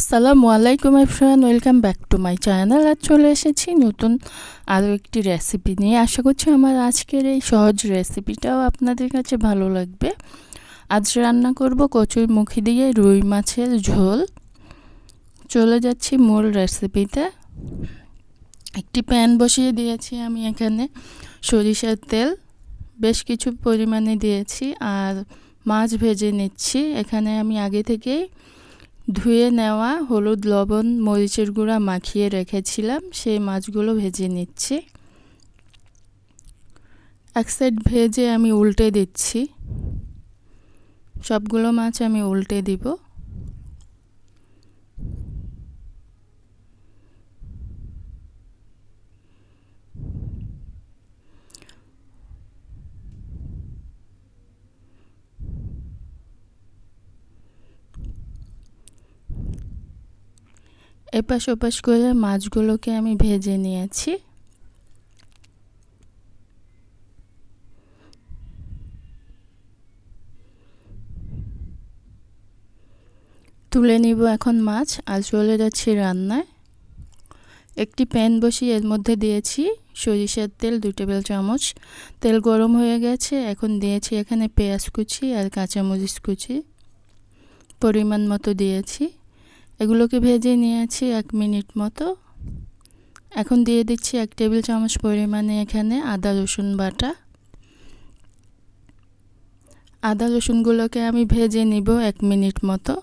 আসসালামু আলাইকুম Efran welcome back to my channel. আর চলে এসেছি নতুন আরও একটি রেসিপি নিয়ে। আশা করছি আমার আজকের এই সহজ রেসিপিটাও আপনাদের কাছে ভালো লাগবে। আজ রান্না করব কচুর মুখি দিয়ে রুই মাছের ঝোল। চলে যাচ্ছি মূল রেসিপিতে। একটি প্যান বসিয়ে দিয়েছি আমি এখানে সরিষার তেল। বেশ কিছু পরিমাণে দিয়েছি আর মাছ ভেজে নিচ্ছি। এখানে আমি আগে থেকেই ধুয়ে নেওয়া হলুদ লবণ, মরিচের গুঁড়া মাখিয়ে রেখেছিলাম, সেই মাছগুলো ভেজে নিচ্ছি। এক সাইড ভেজে আমি উল্টে দিচ্ছি। সবগুলো মাছ আমি উল্টে দিব। এপাশ ওপাশ করে মাছগুলোকে আমি ভেজে নিয়েছি। তুলে নিব এখন মাছ আর চলে যাচ্ছি রান্নায়। একটি প্যান বসিয়ে এর মধ্যে দিয়েছি সরিষার তেল, দুই টেবিল চামচ। তেল গরম হয়ে গেছে, এখন দিয়েছি এখানে পেঁয়াজ কুচি আর কাঁচামরিচ কুচি। পরিমাণ মতো দিয়েছি। এগুলোকে ভেজে নিয়েছি এক মিনিট মতো। এখন দিয়ে দিচ্ছি এক টেবিল চামচ পরিমাণে এখানে আদা, রসুন বাটা। আদা, রসুনগুলোকে আমি ভেজে নিব এক মিনিট মতো।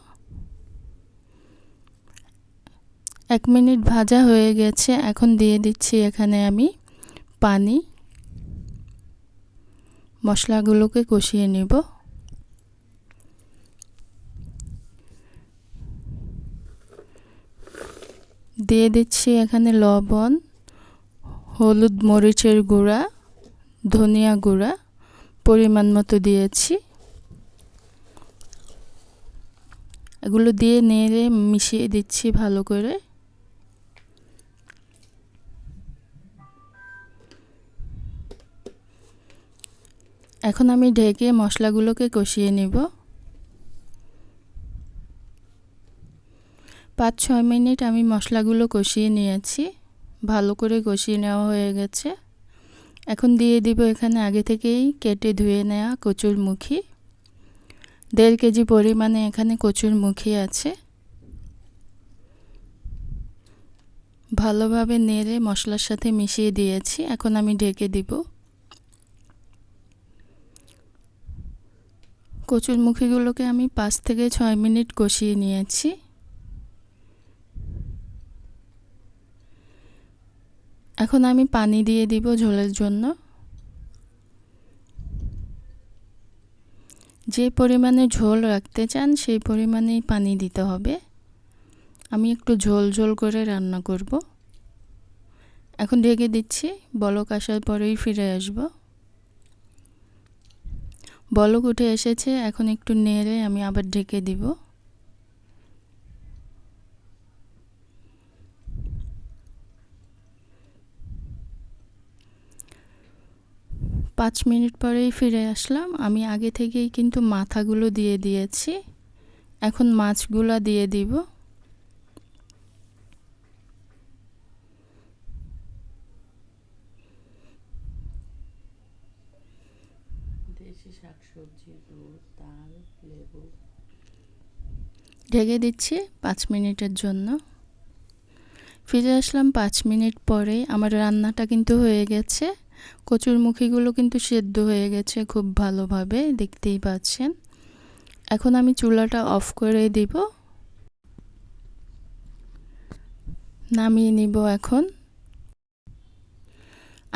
এক মিনিট ভাজা হয়ে গেছে। এখন দিয়ে দিচ্ছি এখানে আমি পানি। মশলাগুলোকে কষিয়ে নিব। দিয়ে দিচ্ছি এখানে লবণ, হলুদ মরিচের গুঁড়া, ধনিয়া গুঁড়া পরিমাণ মতো দিয়েছি। এগুলো দিয়ে নেড়ে মিশিয়ে দিচ্ছি ভালো করে। এখন আমি ঢেকে মশলাগুলোকে কষিয়ে নিব। পাঁচ ছয় মিনিট আমি মশলাগুলো কষিয়ে নিয়েছি। ভালো করে কষিয়ে নেওয়া হয়ে গেছে। এখন দিয়ে দিব এখানে আগে থেকেই কেটে ধুয়ে নেওয়া কচুর মুখি দেড় কেজি পরিমাণে এখানে কচুর মুখি আছে। ভালোভাবে নেড়ে মশলার সাথে মিশিয়ে দিয়েছি। এখন আমি ঢেকে দিব। কচুর মুখিগুলোকে আমি পাঁচ থেকে ছয় মিনিট কষিয়ে নিয়েছি। এখন আমি পানি দিয়ে দিব ঝোলের জন্য। যে পরিমাণে ঝোল রাখতে চান, সেই পরিমাণেই পানি দিতে হবে। আমি একটু ঝোল ঝোল করে রান্না করব। এখন ঢেকে দিচ্ছি, বলক আসার পরেই ফিরে আসব। বলক উঠে এসেছে, এখন একটু নেড়ে আমি আবার ঢেকে দিব। পাঁচ মিনিট পরেই ফিরে আসলাম। আমি আগে থেকেই কিন্তু মাথাগুলো দিয়ে দিয়েছি। এখন মাছগুলো দিয়ে দিব। ঢেকে দিচ্ছি পাঁচ মিনিটের জন্য। ফিরে আসলাম পাঁচ মিনিট পরে আমার রান্নাটা কিন্তু হয়ে গেছে। কচুর মুখিগুলো কিন্তু সেদ্ধ হয়ে গেছে খুব ভালোভাবে, দেখতেই পাচ্ছেন। এখন আমি চুলাটা অফ করে দিব। নামিয়ে নিব এখন।